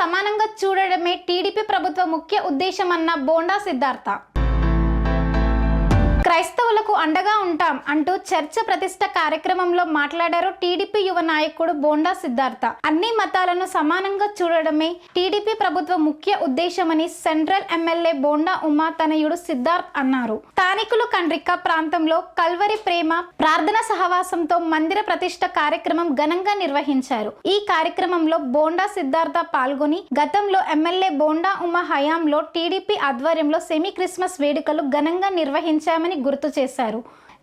సమానంగా చూడడమే టీడీపీ ప్రభుత్వ ముఖ్య ఉద్దేశమన్న బోండా సిద్ధార్థ. క్రైస్తవులకు అండగా ఉంటాం అంటూ చర్చ ప్రతిష్ట కార్యక్రమంలో మాట్లాడారు టీడీపీ యువ నాయకుడు బోండా సిద్ధార్థ. అన్ని మతాలను సమానంగా చూడడమే టీడీపీ ప్రభుత్వ ముఖ్య ఉద్దేశమని central M L A Bonda Uma తనయుడు సిద్ధార్థ్ అన్నారు. స్థానికులు కండ్రిక ప్రాంతంలో కల్వరి ప్రేమ ప్రార్థన సహవాసంతో మందిర ప్రతిష్ట కార్యక్రమం ఘనంగా నిర్వహించారు. ఈ కార్యక్రమంలో బోండా సిద్ధార్థ పాల్గొని గతంలో ఎమ్మెల్యే బోండా ఉమా హయాంలో టీడీపీ ఆధ్వర్యంలో సెమీ క్రిస్మస్ వేడుకలు ఘనంగా నిర్వహించామని గుర్తు చేశారు.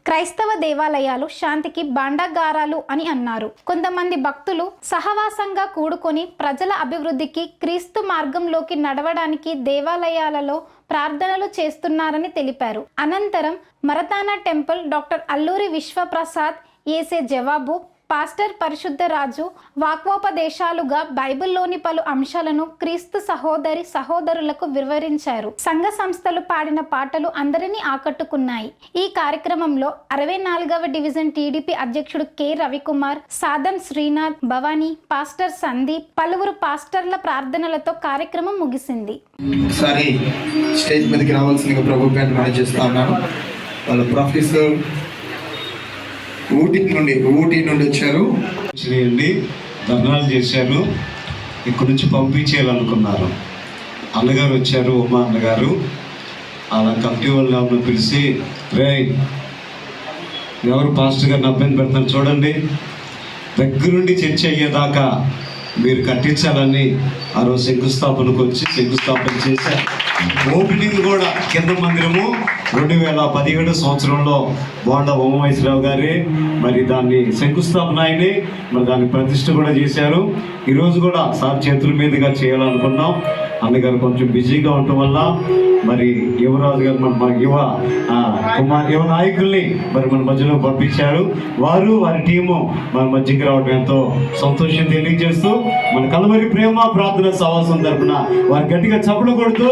క్రైస్తవ దేవాలయాలు శాంతికి బాండాగారాలు అని అన్నారు. కొంతమంది భక్తులు సహవాసంగా కూడుకొని ప్రజల అభివృద్ధికి క్రీస్తు మార్గంలోకి నడవడానికి దేవాలయాలలో ప్రార్థనలు చేస్తున్నారని తెలిపారు. అనంతరం Maranatha temple doctor Alluri Vishwaprasad ఏసే జవాబు పాస్టర్ పరిశుద్ధ రాజు వాక్వోపదేశాలుగా బైబిల్లోని పలు అంశాలను క్రీస్తు సహోదరి సహోదరులకు వివరించారు. సంఘ సంస్థలు పాడిన పాటలు అందరినీ ఆకట్టుకున్నాయి. ఈ కార్యక్రమంలో అరవై నాలుగవ డివిజన్ టీడీపీ అధ్యక్షుడు కె. రవికుమార్ సాదం శ్రీనాథ్ భవానీ పాస్టర్ సందీప్ పలువురు పాస్టర్ల ప్రార్థనలతో కార్యక్రమం ముగిసింది. స్టేజ్ మీదకి ప్రభు చేస్తా ఉన్నాను. వాళ్ళ ప్రొఫెసర్ ఊటీ నుండి ఊటీ నుండి వచ్చారు. చేయండి ధర్నాలు చేశారు. ఇక్కడి నుంచి పంపించేయాలనుకున్నారు. అన్నగారు వచ్చారు ఉమా అన్నగారు. అలా కమిటీ వాళ్ళని పిలిచి రే ఎవరు పాస్టర్ గారిని అబ్బాయిని పెడతారు చూడండి. దగ్గరుండి చర్చ అయ్యేదాకా మీరు కట్టించాలని ఆ రోజు శంకుస్థాపనకు వచ్చి శంకుస్థాపన చేశారు. ఓపెనింగ్ కూడా కింద మందిరము. రెండు వేల పదిహేడు సంవత్సరంలో బోండా ఉమామహేశ్వరరావు గారే మరి దాన్ని శంకుస్థాపన ఆయనే మరి దాన్ని ప్రతిష్ట కూడా చేశారు. ఈరోజు కూడా సార్ చేతుల మీదుగా చేయాలనుకున్నాం. అన్నగారు కొంచెం బిజీగా ఉండటం వల్ల మరి యువరాజు గారు మన యువ కుమార్ యువ నాయకుల్ని మరి మన మధ్యలో పంపించారు. వారు వారి టీము మన మధ్యకి రావడం ఎంతో సంతోషం తెలియజేస్తూ మన కలవరి ప్రేమ ప్రార్థన సవాసం తరపున వారి గట్టిగా చప్పుడు కొడుతూ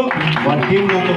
వారి టీం అందరూ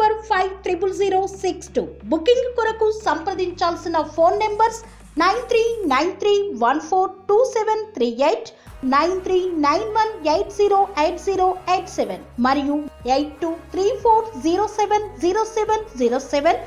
five triple zero six two. Booking కొరకు సంప్రదించాల్సిన phone numbers nine three nine three one four two seven three eight nine three nine one eight zero eight zero eight seven మరియు eight two three four zero seven zero seven zero seven